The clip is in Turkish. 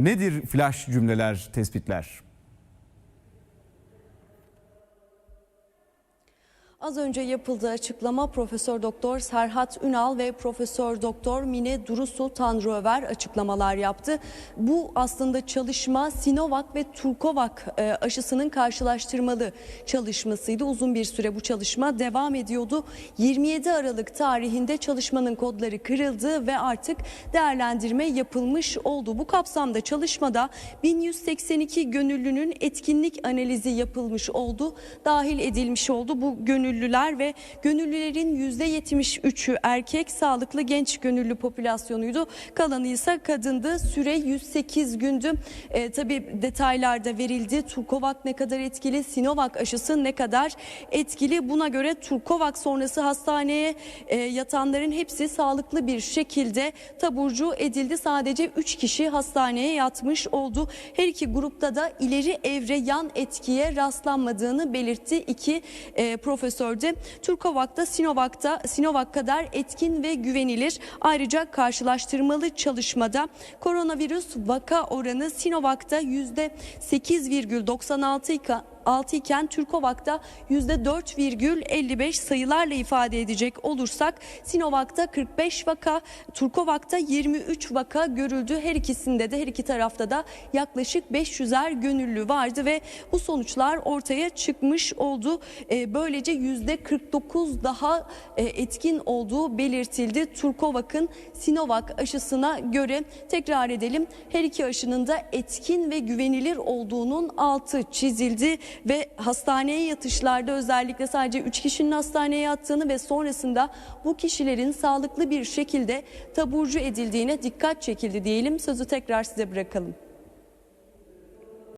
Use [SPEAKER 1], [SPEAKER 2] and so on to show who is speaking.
[SPEAKER 1] Nedir flash cümleler, tespitler?
[SPEAKER 2] Az önce yapıldığı açıklama Profesör Doktor Serhat Ünal ve Profesör Doktor Mine Durusu Tanrıöver açıklamalar yaptı. Bu aslında çalışma Sinovac ve Turkovac e, aşısının karşılaştırmalı çalışmasıydı. Uzun bir süre bu çalışma devam ediyordu. 27 Aralık tarihinde çalışmanın kodları kırıldı ve artık değerlendirme yapılmış oldu. Bu kapsamda çalışmada 1182 gönüllünün etkinlik analizi yapılmış oldu. Dahil edilmiş oldu. Bu gönüllüler ve gönüllülerin %73'ü erkek sağlıklı genç gönüllü popülasyonuydu. Kalanı ise kadındı. Süre 108 gündü. E, tabii detaylarda verildi. Turkovac ne kadar etkili, Sinovac aşısı ne kadar etkili. Buna göre Turkovac sonrası hastaneye e, yatanların hepsi sağlıklı bir şekilde taburcu edildi. Sadece 3 kişi hastaneye yatmış oldu. Her iki grupta da ileri evre yan etkiye rastlanmadığını belirtti iki e, profesör de. Turkovac'ta Sinovac'ta Sinovac kadar etkin ve güvenilir. Ayrıca karşılaştırmalı çalışmada koronavirüs vaka oranı Sinovac'ta %8,96 iken 6 iken Türkovak'ta %4,55 sayılarla ifade edecek olursak Sinovac'ta 45 vaka, Turkovak'ta 23 vaka görüldü. Her ikisinde de her iki tarafta da yaklaşık 500'er gönüllü vardı ve bu sonuçlar ortaya çıkmış oldu. Ee, Böylece %49 daha e, etkin olduğu belirtildi. Turkovak'ın Sinovac aşısına göre tekrar edelim. Her iki aşının da etkin ve güvenilir olduğunun altı çizildi ve hastaneye yatışlarda özellikle sadece 3 kişinin hastaneye yattığını ve sonrasında bu kişilerin sağlıklı bir şekilde taburcu edildiğine dikkat çekildi diyelim. Sözü tekrar size bırakalım.